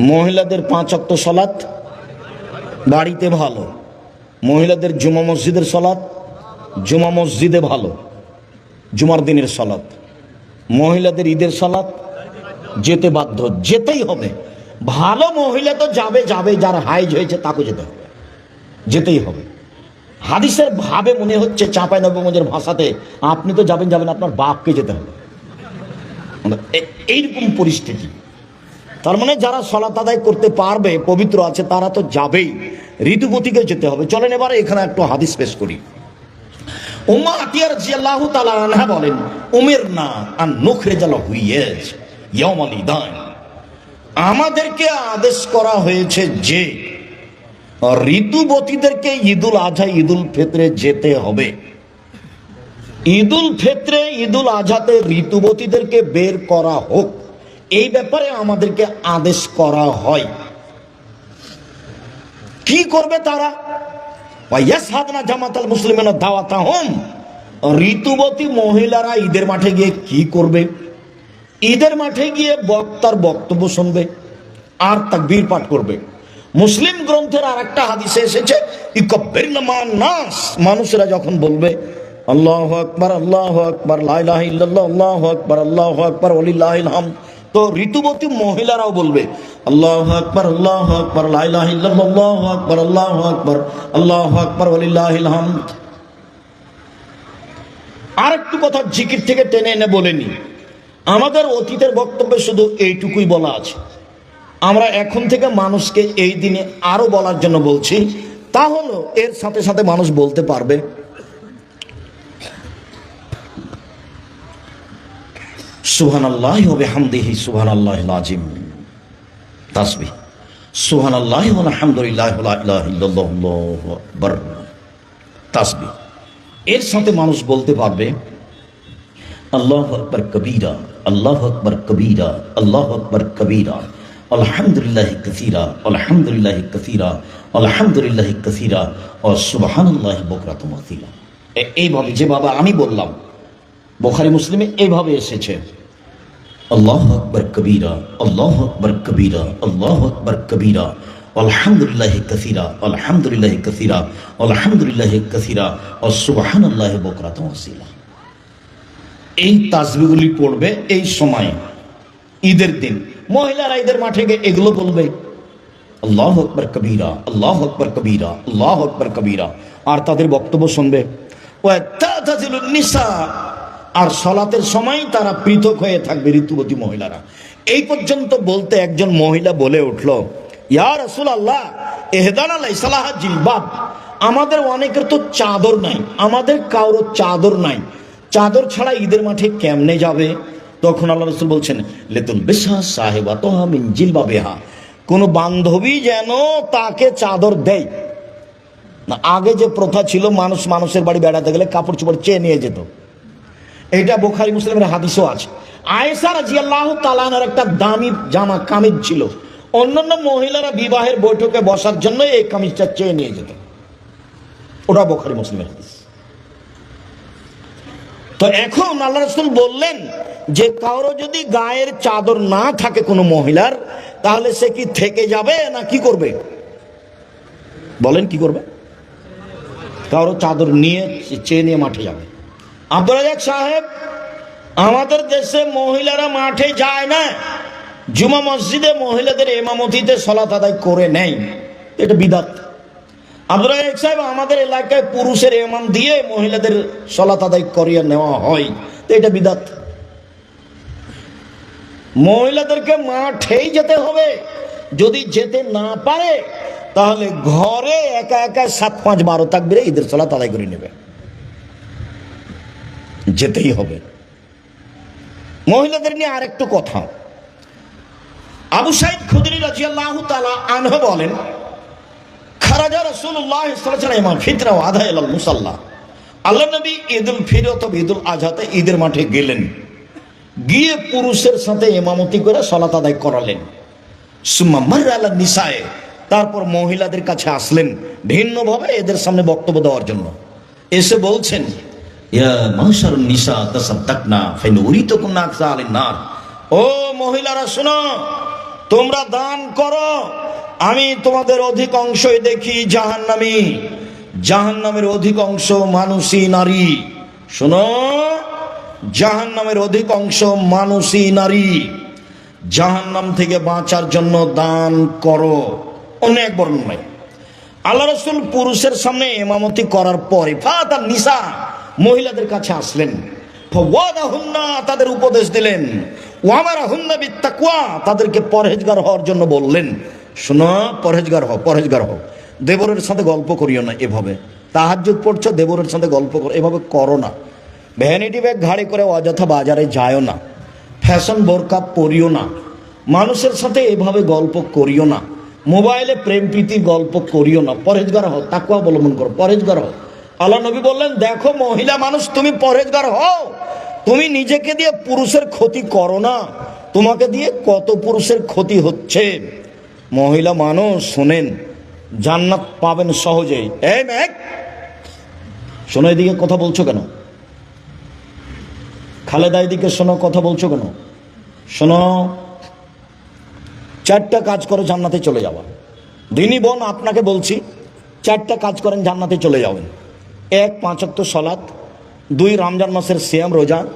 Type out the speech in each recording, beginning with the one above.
মহিলাদের পাঁচ অক্ত সলাৎ বাড়িতে ভালো। মহিলাদের জুমা মসজিদের সলাৎ জুমা মসজিদে ভালো, জুমার দিনের সলাৎ মহিলাদের ঈদের সলাৎ যেতে বাধ্য, যেতেই হবে। ভালো মহিলা তো যাবে যাবে, যার হাইজ হয়েছে তাকে যেতে হবে। যেতেই হবে। হাদিসের ভাবে মনে হচ্ছে চাঁপাই নবগঞ্জের ভাষাতে, আপনি তো যাবেন যাবেন, আপনার বাপকে যেতে হবে। এইরকম পরিস্থিতি। তার মানে যারা সলাত আদায় করতে পারবে, পবিত্র আছে, তারা তো যাবেই। ঋতুপতিকে যেতে হবে। চলেন এবার এখানে একটু হাদিস পেশ করি। উম্মা আতিয়ার জিয়াল্লাহু তাআলা আনহা বলেন উমের না আর নখরে জ্বালা হুইয়েজ ইয়াউমাল ইদান আমাদেরকে আদেশ করা হয়েছে যে ঋতুবতীদেরকে ঈদুল আজহা ঈদুল ফিতরে যেতে হবে। ঈদুল ফিতরে, ঈদুল আজহাতে ঋতুবতীদেরকে বের করা হোক। এই ব্যাপারে আমাদেরকে আদেশ করা হয়। কি করবে তারা? সাধনা জামাতাল মুসলিমের দাওয়াতা ঋতুবতী মহিলারা ঈদের মাঠে গিয়ে কি করবে? ঈদের মাঠে গিয়ে বক্তার বক্তব্য শুনবে আর তাকবীর পাঠ করবে। মুসলিম গ্রন্থের আর একটা হাদিসে এসেছে মানুষেরা যখন বলবে, আল্লাহ আকবার আল্লাহ আকবার আল্লাহ আকবার আল্লাহ আকবার হামদ তো ঋতুবতী মহিলারাও বলবে, আল্লাহ আকবার আল্লাহ আকবার আল্লাহ আকবার আল্লাহ আকবার আল্লাহ আকবার হামদ। আর একটু কথা জিকির থেকে টেনে এনে বলেনি আমাদের অতীতের বক্তব্যে শুধু এইটুকুই বলা আছে। আমরা এখন থেকে মানুষকে এই দিনে আরও বলার জন্য বলছি, তা হলো এর সাথে সাথে মানুষ বলতে পারবে। সুহান আল্লাহ হবে হামদিহি সুহান আল্লাহ আজিম তাসবি সুহান আল্লাহ আলহামদুলিল্লাহ তাসবি এর সাথে মানুষ বলতে পারবে, আল্লাহ আকবর কবিরা, আল্লাহ আকবর কবিরা, আল্লাহ আকবর কবিরা। আলহামদুলিল্লাহ কসিরা আলহামদুলিল্লাহ কসিরা আলহামদুলিল্লাহ কসিরা। ও সুবাহান্লাহ বকরাত মসিরা এইভাবে যেভাবে আমি বললাম বোখারি মুসলিমে এইভাবে এসেছে। আল্লাহ আকবর কবিরা, আল্লাহ আকবর কবিরা, আল্লাহ আকবর কবিরা। আলহামদুলিল্লাহ কসিরা আলহামদুলিল্লাহ কসিরা আলহামদুলিল্লাহ কসিরা, ও সুবাহান্লাহ বকরাত মসিরা এই তাসবিগুলি পড়বে এই সময়, ঈদের দিন। মহিলারা ঈদের মাঠে গিয়ে এগুলো বলবে, আল্লাহ আকবর কবিরা, আল্লাহ আকবর কবিরা, আল্লাহ আকবর কবিরা। আর তাদের বক্তব্য শুনবে নিসা আর সলাতের সময় তারা পৃথক হয়ে থাকবে ঋতুবতী মহিলারা। এই পর্যন্ত বলতে একজন মহিলা বলে উঠল, ইয়া রসুল আল্লাহ এহদান আলাই সালাহ আমাদের অনেকের তো চাদর নাই, আমাদের কারোর চাদর নাই। চাদর ছাড়া ঈদের মাঠে কেমনে যাবে? তখন আল্লাহ রসুল বলছেন লেতুল বিশ্বাস সাহেবা তো মিন জিলবা বেহা কোনো বান্ধবী যেন তাকে চাদর দেয়। না, আগে যে প্রথা ছিল, মানুষ মানুষের বাড়ি বেড়াতে গেলে কাপড় চোপড় চেয়ে নিয়ে যেত। এটা বোখারি মুসলিমের হাদিসও আছে। আয়েসা রাজিয়াল্লাহ তালানের একটা দামি জামা কামিজ ছিল। অন্যান্য মহিলারা বিবাহের বৈঠকে বসার জন্য এই কামিজটা চেয়ে নিয়ে যেত। ওটা বোখারি মুসলিমের হাদিস। তো এখন আল্লাহ রসুল বললেন যে, কারও যদি গায়ের চাদর না থাকে কোনো মহিলার, তাহলে সে কি থেকে যাবে না কি করবে? বলেন কি করবে? কারও চাদর নিয়ে চেয়ে নিয়ে মাঠে যাবে। আব্দুল সাহেব, আমাদের দেশে মহিলারা মাঠে যায় না। জুমা মসজিদে মহিলাদের এমামতিতে সলাত আদায় করে নেয়। এটা বিদাত। আব্দুল সাহেব, আমাদের এলাকায় পুরুষের এমাম দিয়ে মহিলাদের সলাত আদায় করিয়ে নেওয়া হয়। তো এটা বিদাত। মহিলাদেরকে মাঠেই যেতে হবে। যদি যেতে না পারে, তাহলে ঘরে একা একা সাত পাঁচ বারো থাকবে ঈদের সলাত আদায় করে নেবে। যেতেই হবে। মহিলাদের নিয়ে আরেকটু কথা। আবু সাইদ খুদরি রাজিয়াল্লাহু তাআলা আনহু বলেন, খারাজা আলাইহি ওয়াসাল্লাম ফিতরা আধা ইলাল মুসাল্লা। আল্লাহ নবী ঈদুল ফিতর অথবা ঈদুল আজহাতে ঈদের মাঠে গেলেন। গিয়ে পুরুষের সাথে ইমামতি করে সলাত আদায় করালেন। সুম্মা মাররা আলা নিসায়ে, তারপর মহিলাদের কাছে আসলেন ভিন্নভাবে এদের সামনে বক্তব্য দেওয়ার জন্য। এসে বলছেন ও মহিলারা, শোনো, তোমরা দান করো, আমি তোমাদের অধিক অংশই দেখি জাহান্নামী। জাহান্নামের অধিক অংশ মানুষই নারী। শোনো, জাহান্নামের অধিক অংশ মানুষই নারী। জাহান্নাম থেকে বাঁচার জন্য দান করো। অনেক বর্ণনায়। আল্লাহ রসুল পুরুষের সামনে এমামতি করার পরে ফাতার নিসা মহিলাদের কাছে আসলেন। তাদের উপদেশ দিলেন। ওয়ামারা হুন্না বিত্তাকুয়া তাদেরকে পরহেজগার হওয়ার জন্য বললেন, শোনো, পরহেজগার হও পরহেজগার হও। দেবরের সাথে গল্প করিও না এভাবে। তাহাজ্জুদ পড়ছো, দেবরের সাথে গল্প করো, এভাবে করো না। ভ্যানিটি ব্যাগ ঘাড়ে করে অযথা বাজারে যায়ও না। ফ্যাশন বোরকা পরিও না। মানুষের সাথে এভাবে গল্প করিও না। মোবাইলে প্রেম প্রীতির গল্প করিও না। পরেজগার হও, তাকুয়া অবলম্বন করো পরেজগার হও। আল্লাহ নবী বললেন, দেখো মহিলা মানুষ, তুমি পরেজগার হও। তুমি নিজেকে দিয়ে পুরুষের ক্ষতি করো না। তোমাকে দিয়ে কত পুরুষের ক্ষতি হচ্ছে? মহিলা মানুষ, শোনেন, জান্নাত পাবেন সহজেই। এই মেঘ, শোনো এদিকে কথা বলছো কেন? খালেদা এদিকে শোনো, কথা বলছো কেন? শোনো, চারটা কাজ করে, জান্নাতে চলে যাওয়া। দিনী বোন, আপনাকে বলছি, চারটা কাজ করেন, জান্নাতে চলে যাবেন। এক পাঁচক্ত সলাৎ, দুই রমজান মাসের শ্যাম রোজা,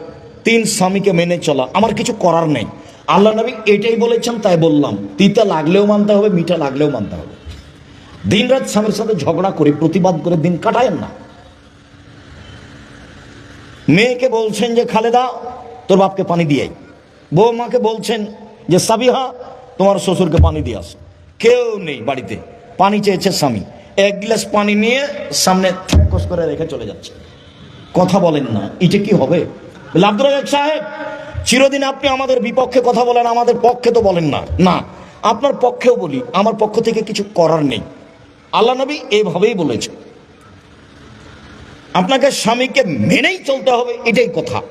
তিন স্বামীকে মেনে চলা। আমার কিছু করার নেই। আল্লাহ নবী এটাই বলেছেন, তাই বললাম। তিতা লাগলেও মানতে হবে, মিঠা লাগলেও মানতে হবে। দিন রাত স্বামীর সাথে ঝগড়া করে, প্রতিবাদ করে দিন কাটায়েন না। মেয়েকে বলছেন যে, খালেদা, তোর বাপকে পানি দিয়ে আয়। বৌমাকে বলছেন যে, সাবিহা, তোমার শ্বশুরকে পানি দিয়ে আস। কেউ নেই বাড়িতে। পানি চেয়েছে স্বামী। এক গ্লাস পানি নিয়ে সামনে থ্যাকস করে রেখে চলে যাচ্ছে। কথা বলেন না এটা কি হবে? বলে, আব্দুর রাজাক সাহেব চিরদিন আপনি আমাদের বিপক্ষে কথা বলেন আমাদের পক্ষে তো বলেন না। না আপনার পক্ষেও বলি আমার পক্ষ থেকে কিছু করার নেই। আল্লাহ নবী এভাবেই বলেছে আপনাকে স্বামীকে মেনেই চলতে হবে এটাই কথা।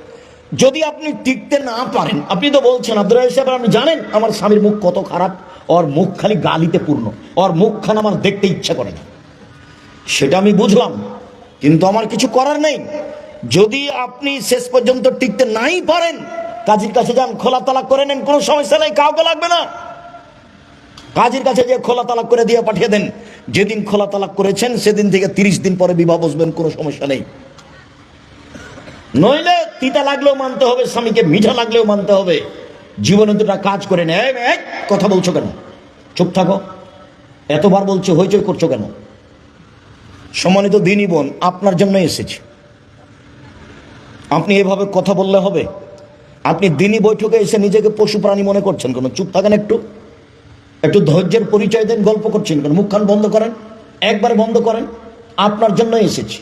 যদি আপনি টিকতে না পারেন আপনি তো বলছেন আব্দুল সাহেব আপনি জানেন আমার স্বামীর মুখ কত খারাপ ওর মুখ খালি গালিতে পূর্ণ ওর মুখখান আমার দেখতে ইচ্ছা করে না। সেটা আমি বুঝলাম, কিন্তু আমার কিছু করার নেই। যদি আপনি শেষ পর্যন্ত টিকতে নাই পারেন, কাজীর কাছে যান খোলা তালাক করে নেন, কোনো সমস্যা নেই, কাউকে লাগবে না। কাজীর কাছে যে খোলা তালাক করে দিয়ে পাঠিয়ে দেন। যেদিন খোলা তালাক করেছেন, সেদিন থেকে তিরিশ দিন পরে বিবাহ বসবেন, কোনো সমস্যা নেই। নইলে তিতা লাগলেও মানতে হবে, স্বামীকে মিঠা লাগলেও মানতে হবে। জীবনে দুটা কাজ করে নেয় কথা বলছো কেন? চুপ থাকো। এতবার বলছো, হইচই করছ কেন? সম্মানিত দিনই বোন, আপনার জন্য এসেছি। আপনি এভাবে কথা বললে হবে? আপনি দিনই বৈঠকে এসে নিজেকে পশু প্রাণী মনে করছেন কেন? চুপ থাকেন একটু। একটু ধৈর্যের পরিচয় দেন, গল্প করছেন কেন? মুখখান বন্ধ করেন, একবার বন্ধ করেন। আপনার জন্য এসেছি।